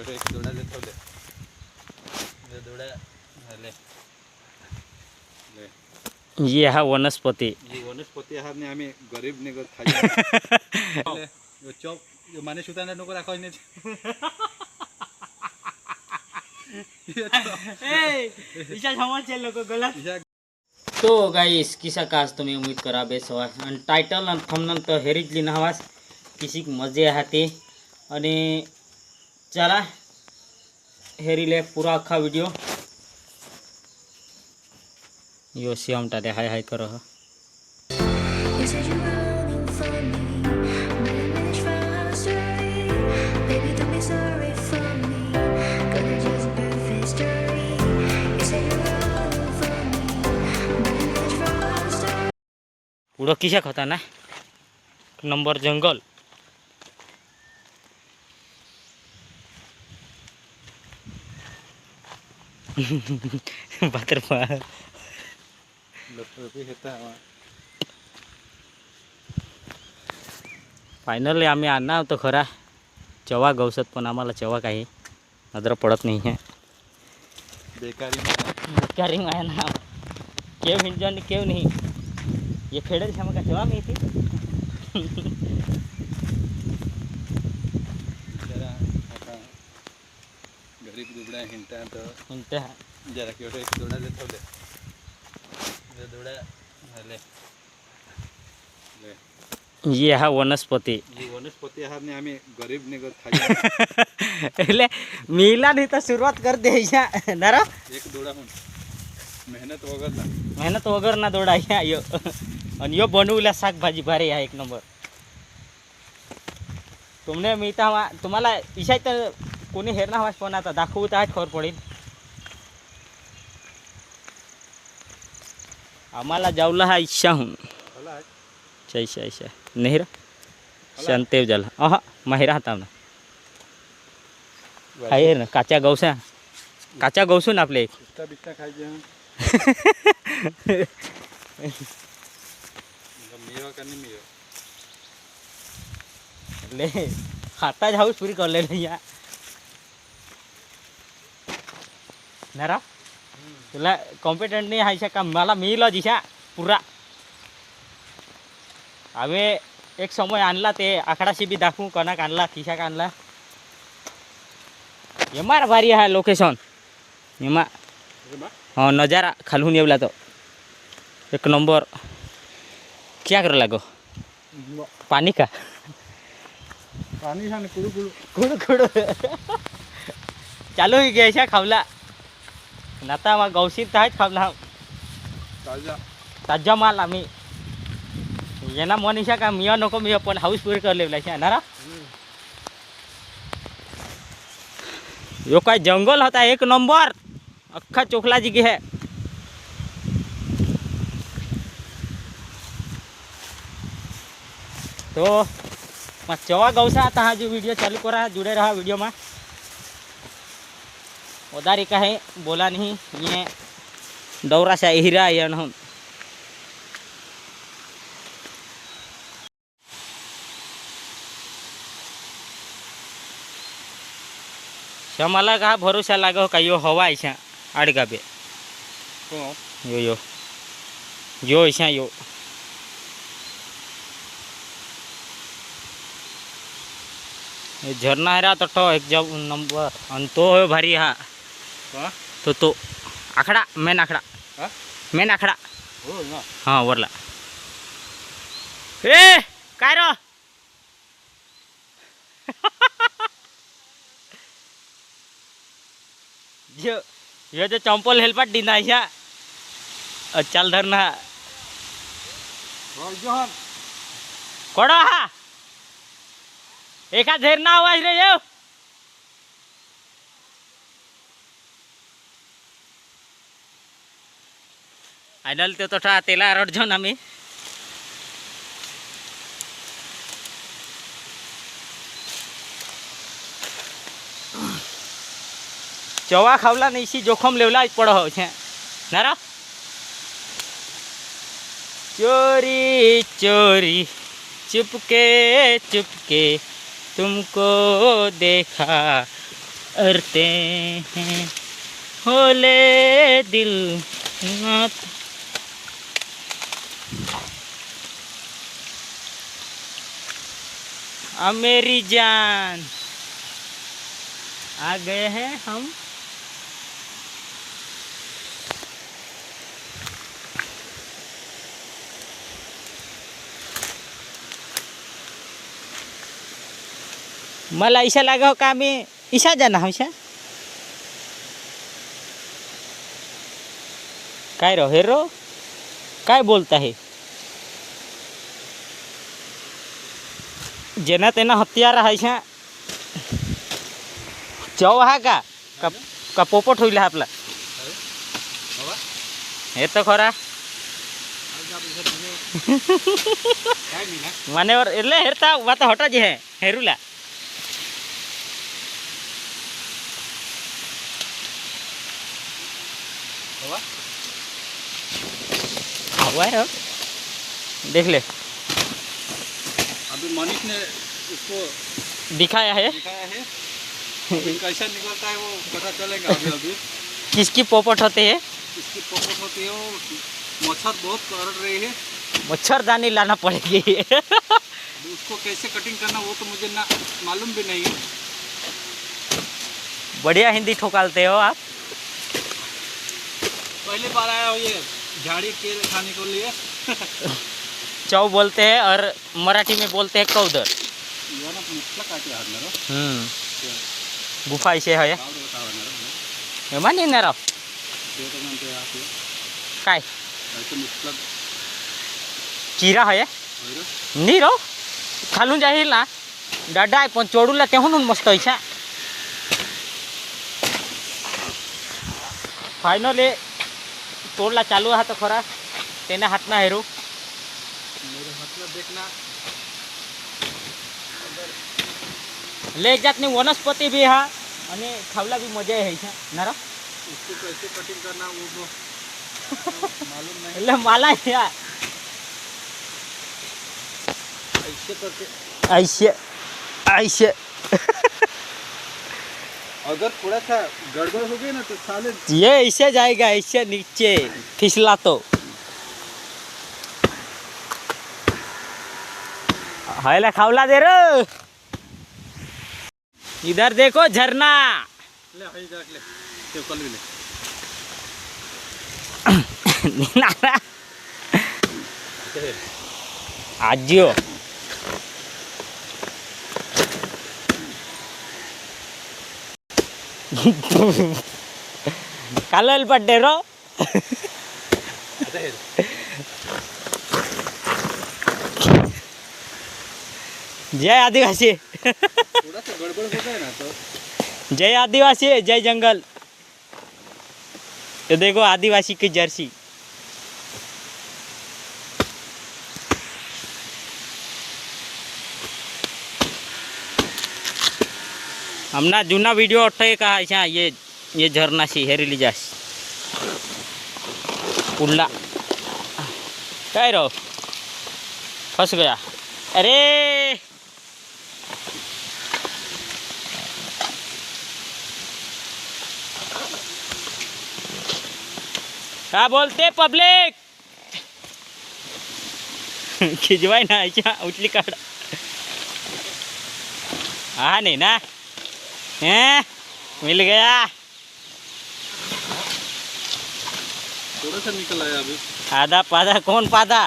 एवढे एक ये हा वनस्पति ही वनस्पती आहात नाही गरीब निघत खाली यो चॉप यो माने सुताना तो गाइस किसा कास तुम्हें उम्मीद करा बेस आणि टाइटल आणि हेरिज तर हेरीज किसी हवास किसीक मज़े आहात चला हेरी लेक पूरा अखा वीडियो यो श्यामटा दे हाय हाय करो उड़ो किसा खता ना? नंबर जंगल. हेता फायनली आम्ही आणणार खरा. चवा गवसत पण चवा काही नज़र पडत नाही आहे. बेकारी आहे ना केव आणि केव नाही. हे खेडेल शा मग चवा मी इथे गरीब दुबड्या हिंडता तर हिंट जरा एवढं एक दोडा ले ठेवले हे दोडा झाले ले. ये हा वनस्पती ही वनस्पती आहात ने आम्ही गरीब निघत खाई એટલે મીલા ની તો શરૂઆત કરી દે છે નરા એક દોડા હું મહેનત વગરના મહેનત વગરના દોડાયા યો અને યો बनवल्या શાકભાજી ભારે आहे एक नंबर तुमने मी तर तुम्हाला इशाय तर कोणी हेर ना पण आता दाखवू तर आज खबर पडेल आम्हाला जावला हा आहे. इच्छा इच्छा नेहरा शांतेव झाला अहा माहिरा हाता ना आहे ना काच्या गवसा काच्या गवसून आपले पिस्ता बिस्ता खायचे हं. मिळवा का नाही मिळवा नरा तुला कॉम्पिटंट नाही हायशा का मला मिळलं जिशा पुरा। आम्ही एक समय आणला ते आकडाशी बी दाखवू कणाक आणला खिशाक आणला यमार भारी हा लोकेशन यमा हो नजारा खालून येवला तो। एक नंबर। क्या करू लागो पाणी का। पाणी कुडू कुडू। कुडू कुडू। चालू घ्यायच्या खावला। आणि आता मग तर आहेच खावला ताज़ा ताज़ा माल आम्ही येना मनीषा का मिया नको मिया पण हाऊस पुरी करलेला आहे ना? यो काय जंगल होता एक नंबर अख्खा चोखला जी की है तो मग चवा गौसा आता हा जो वीडियो चालू करा जुड़े रहा वीडियो में उदारी का है बोला नहीं ये दौरा से हीरा ये न मला का भरोसा लागो का यो हवा ऐसा आडगा बे। यो यो। यो ऐसा यो। ये झरना है रहा तो एक जब नंबर आणि तो है भारी हा। तो तो आखडा मेन आखडा। हा? मेन आखडा। हो हा वरला। ए काय रो? जो यो जो चंपल हेल्पाट दिना अशा चाल धर ना। हो जोहन। कोडो हा? एका झेर ना आवाज़ रे येऊ आइडल तो तथा तो তেলা अर्जन आम चवा खावला नहीं सी जोखम लेवला पड़ो हो छे नारा चोरी चोरी, चुपके चुपके, तुमको देखा करते हैं. होले दिल नाथ अब मेरी जान। आ गए हैं हम। मला ईशा लागा हो का मी ईशा जाना हम ईशा। काय रो हेरो? काय बोलता है जेना तेना हत्यार आहे छा चव हा का का का पोपट होईल हा आपला बाबा हे तर खरा काय मी ना માનેવર એટલે હેરતા વાત હટા જ હે હેરુલા हुआ है अब। देख ले। अभी मनीष ने उसको दिखाया है। दिखाया है। कैसा निकलता है वो पता चलेगा अभी अभी। किसकी पोपट होते है? इसकी पॉकेट होती है वो? मच्छर बहुत रही है। मच्छरदानी लाना पड़ेगी। उसको कैसे कटिंग करना वो तो मुझे ना मालूम भी नहीं है। बढ़िया हिंदी ठोकालते हो आप। पहली बार आया हो ये। झाड़ी के खाने को लिए। चौ बोलते हैं और मराठी में बोलते हैं कौदर। हम्म। गुफा इसे है। एवढा येणार काय? चीरा है। नहीं रो खालू जा ना। डाडा आहे चोड़ू ला तेहन मस्त इच्छा फायनली तोडला चालू हा तो खरा તેને હાથના હેરું मेरे मतलब देखना લે એક જાતની વનસ્પતિ બી હા અને ખાવલા બી મજા આવે છે નારો उसको कैसे कटिंग करना वो वो मालूम नहीं એટલે માલા છે આ. ऐसे करके ऐसे ऐसे अगर थोड़ा सा गड़बड़ हो गई ना तो साले ये ऐसे जाएगा ऐसे नीचे फिसला तो। हायला खावला दे रो। इधर देखो झरना। ले हाई ले। ते कल ले नारा। आजियो पड्डे रो जय आदिवासी जय आदिवासी जय जंगल ये देखो आदिवासी की जर्सी હમણાં જૂના વિડીયો અઠે કહા છે ये ये झरना सी हेरेली जास उल्ला काय रो फंस गया अरे क्या बोलते पब्लिक खिजवाय ना आईच्या उचली काढ हा नाही ना हैं? मिल गया। थोड़ा सा निकल आया अभी। आधा पादा कौन पादा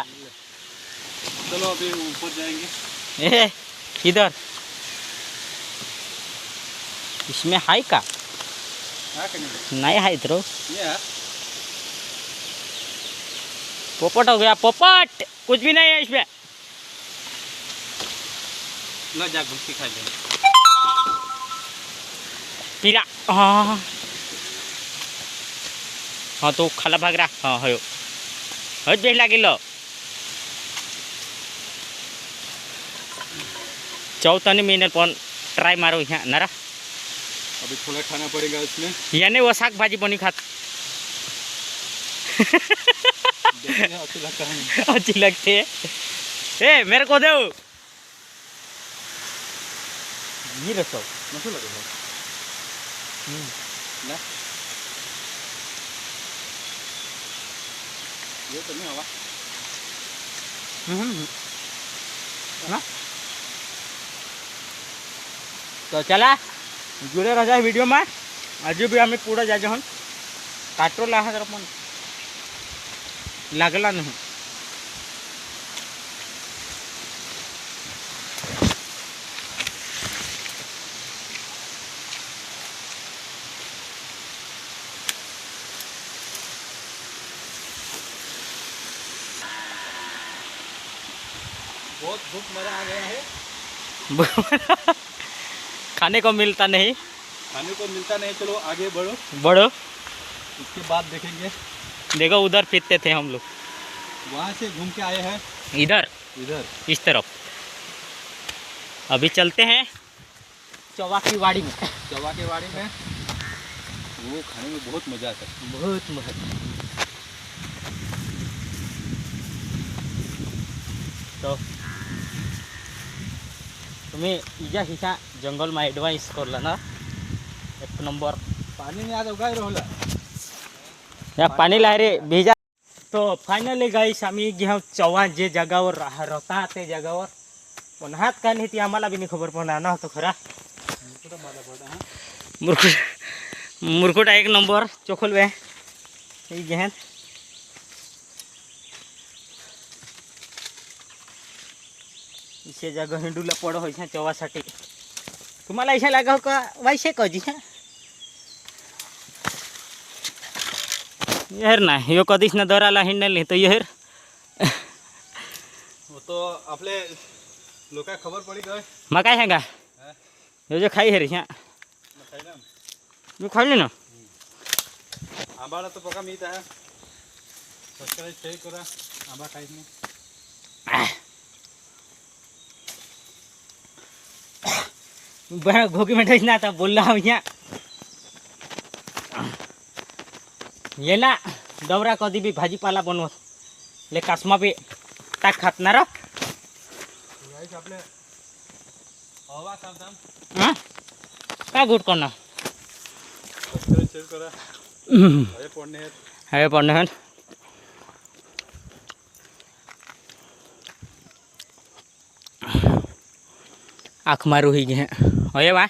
चलो अभी ऊपर जाएँगे। ए इधर। इसमें हाई का? नहीं। हाई तो। पोपट हो गया पोपट। कुछ भी नहीं है इसमें। ला जा घुस खा ले पीरा हाँ हाँ तो खाला भाग रहा हाँ हो हज बेस लागिल चौथनी मिनट पण ट्राय मारो यहाँ नारा अभी थोड़ा खाना पड़ेगा इसमें याने वो शाक भाजी बनी खात देखते हैं अच्छी लगता है अच्छी लगती है ए मेरे को दो ये रसो मस्त लगे ना ये तो नहीं हवा हम्म। हाँ? तो चला जुड़े रह जाए वीडियो में आज भी आम्ही पूरा जाए हन काट्रोला हा जरा पण लागला नाही बहुत भूख मरा आ गया है खाने को मिलता नहीं। खाने को मिलता नहीं चलो आगे बढ़ो। बड़ो उसके बाद देखेंगे। देखो उधर फिरते थे हम लोग। वहाँ से घूम के आए हैं। इधर? इधर। इस तरफ़। अभी चलते हैं चौवा की वाड़ी में। चवा के बाड़ी में। वो खाने में बहुत मज़ा आता है। बहुत मज़ा तो तुम्ही इजा हिसा जंगलमा ॲडवान्स करला ना. एक नंबर में आज उगाई रोला या पाणी रे भेजा. तो फायनली गाईस आम्ही घ्या चव्हाण जे जगावर राह राहता ते जगावर. पण हात काय नाही ती आम्हाला बी नाही खबर पडणार ना तो खरा. मुरकुट मुरकुट एक नंबर चोखल वे हे घेन इसे हिंडूला पड व्हायच्या चवासाठी तुम्हाला इशा लागाव का वायशे कधी हा येर ना ह्यो कधीच ना दराला हिंडल नाही तर येर वो तो आपले लोक खबर पड़ी गए मग काय सांगा हाँ, ह्यो जे खाई हेर ह्या खाई मी खाल्ली ना आंबाला तो पका मिळत आहे सबस्क्राईब शेअर करा आंबा काहीच नाही घोकी मिठाईच ना आता बोलला आहो ह्या ये ना दौरा कधी बी भाजीपाला बनवत ले कासमा बी टाक खात ना रा गाईस आपले हवा सावधान हं? काय गुट करणार सबस्क्राईब शेअर करा हम्म. हे पडणे आहेत हे पण हन आख मारू ही घे होय वा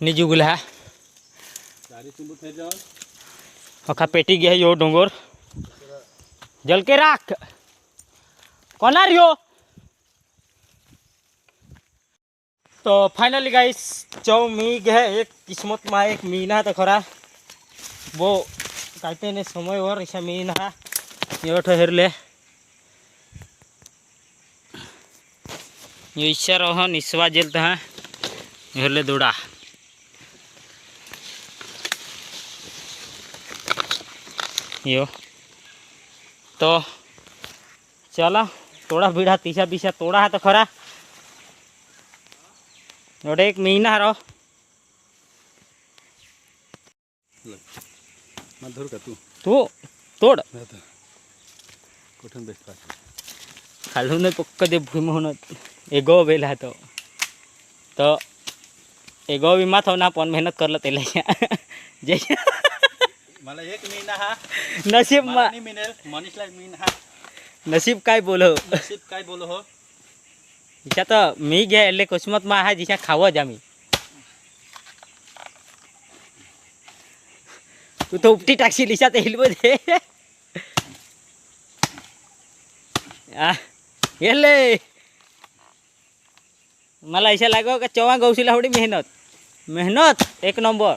निजुगुला दारी चिंबू થઈ જાઓ अखा पेटी घे यो डोंगर जल के राख कोणा रियो तो फाइनली गाइस चौ मी घे एक किस्मत मा एक मीना तो खरा वो कायते ने समय वर ऐसा मीना यो ठहरले यो इच्छा रहो निस्वा जेल तहा। हेरले दुड़ा। यो। तो चला थोड़ा बीड़ा तीसा बीसा तोड़ा है तो खरा। एवढे एक महिना रहो। मग धरू का तू। तू तोड। कुठून बेस्ट खालून पक्क ते भुईमोहन एगो बेल हा तो. एगो विमा थो ना पण मेहनत करलं त्याला. जे मला एक महिना हा मा नाही मिळेल मनीषला मिळेल हा नसीब काय बोलो? नशीब काय बोलो हो? हिच्या तर मी घ्यायले कुसमत मा आहे जिच्या खावं आम्ही तू तो उपटी टाकशील हिच्यात येईल मध्ये येले माला ऐसा लगे का चवा गौशीला हूँ मेहनत। मेहनत एक नंबर।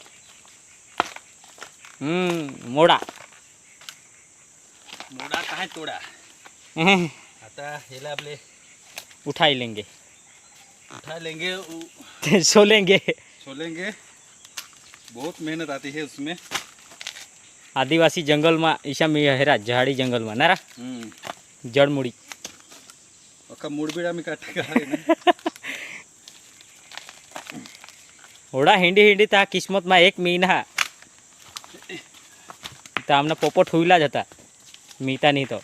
हम्म, मोडा। मोडा काय तोडा? हम्म। आता हेला अपने उठाई लेंगे। उठा लेंगे सो लेंगे। सो लेंगे। बहुत मेहनत आती है उसमें। आदिवासी जंगल में ईशा मेहरा झाड़ी जंगल में नारा हम्म। जड़मुड़ी। का मुड़बिड़ा में काटेगा હોડા હિંડી હિંડી તા કિસ્મતમાં એક મીના તો આમના પોપો ઠુઈલા જ હતા મીતા નહીં તો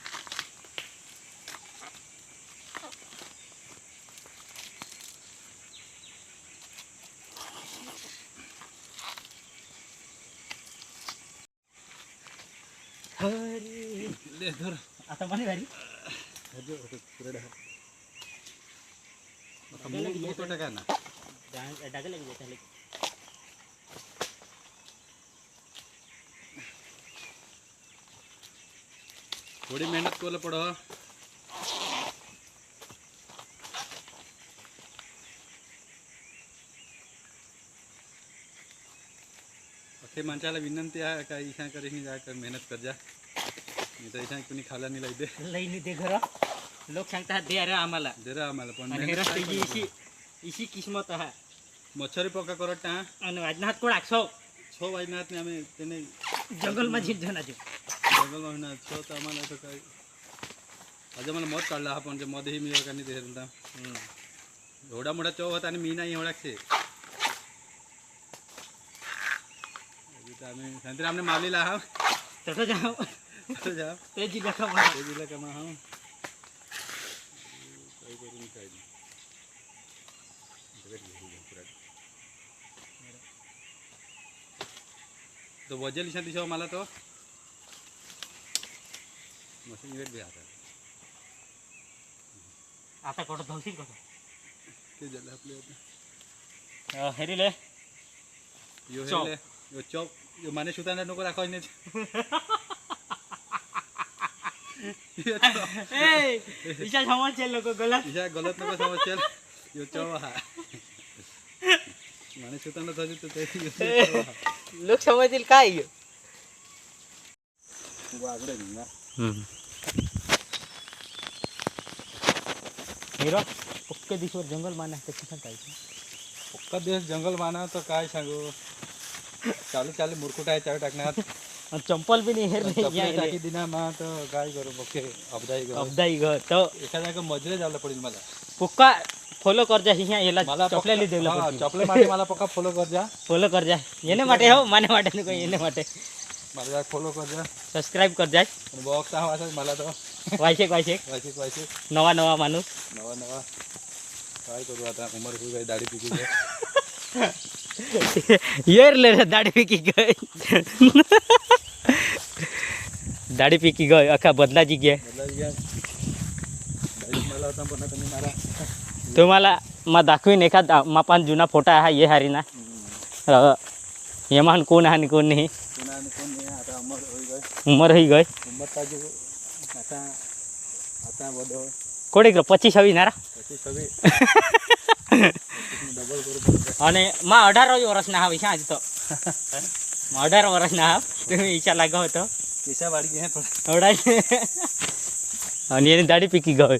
લે ધર આ તમારી વારી थोड़ी मेहनत कोले पड़ो अखे माणसाला विनंती आहे का इशा करीने जा कर मेहनत कर जा मी तर इशा कुणी खायला नाही दे. लई नाही ते घर. लोक सांगतात दे रे आम्हाला. किस्मत है मच्छरी पक्का करत टा आणि वाजनाथ आक्षो छो. वाजनाथ ने जंगल मध्ये जंगल मध्ये छो तर आम्हाला असं काही आज मला मत काढला हा पण मध ही मी एकाने दे हम्म. एवढा मोठा चव होता आणि मी नाही होड़ा से सांगते आम्ही मावलेला हा. जाओ जाओ તો વજેલી શાંતિ છો માલા તો મશીન રેટ બે આતા આતા કોટ ધવસી કોટ તે જલે આપલે આ હેરી લે યો હેરી લે યો ચોપ યો મને સુતાને નકો રાખો ને એ ઈશા સમજ છે લોકો ગલત ઈશા ગલત નકો સમજ છે યો ચોવા મને સુતાને થજો તો તે लोक समजतील काय हिरो पक्के दिसवर जंगल माना त्याची सांगायचं पक्का दिवस जंगल माना तर काय सांगू? चालू चालू मुरकुटा आहे टाकण्यात. आणि चंपल बी नाही हेर चपली टाकी दिना मा तर काय करू? बघे अपदाई ग अबदाई ग तो एखाद्या का मजरे जायला पडेल मला. पुक्का ફોલો કરજા અહીંયા એલા ચોકલે લઈ દેવલા ચોકલે માટે મારા પક્કા ફોલો કરજા ફોલો કરજા એને માટે હો મને માટે ન કોઈ એને માટે મારા ફોલો કરજા સબસ્ક્રાઇબ કરજા બોક્સ આવા છે મારા તો વાઈશેક વાઈશેક વાઈશેક વાઈશેક નવા નવા માણસ નવા નવા કાય કરું આતા ઉમર કોઈ ગઈ દાડી પીકી ગઈ યાર લે દાડી પીકી ગઈ દાડી પીકી ગઈ આખા બદલાજી ગયા બદલાજી ગયા મારા હતા પણ તમે મારા तुम्हाला मग दाखवीन एखाद मापान जुना फोटा आहे ये हारीना येमान कोण आहे आणि कोण नाही पुन्हा आणि कोण नाही आता अमर होई गई उमर होई गई उमर ताजी आता आता बदल કોડે ગયો પચીસ આવી નારા પછી સવી ડબલ કરું પડે અને માં અઢાર વર્ષના આવે છે આજ તો માં અઢાર વર્ષના આવ તમે ઈચ્છા લાગ્યો હતો કેસા વાળી ગયા થોડા અવડાય અને એની દાઢી પીકી ગઈ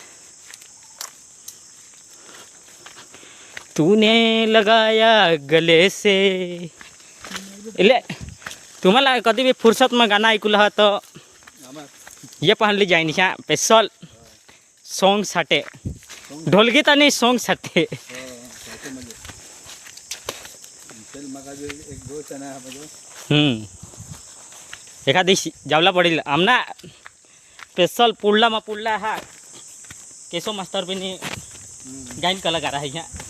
तूने लगाया गले से। એટલે तुम्हाला कधी गाना फुरसतमा गाणं ऐकलं होतं? हे पाहली जाईन ह्या स्पेशल सॉन्गसाठी सॉन्ग आणि सॉन्गसाठी हम्म. एखादी जावला पडेल. आमना स्पेशल पुढला मग पुढला हा केशव मास्तर नहीं गायन कलाकार है. यहाँ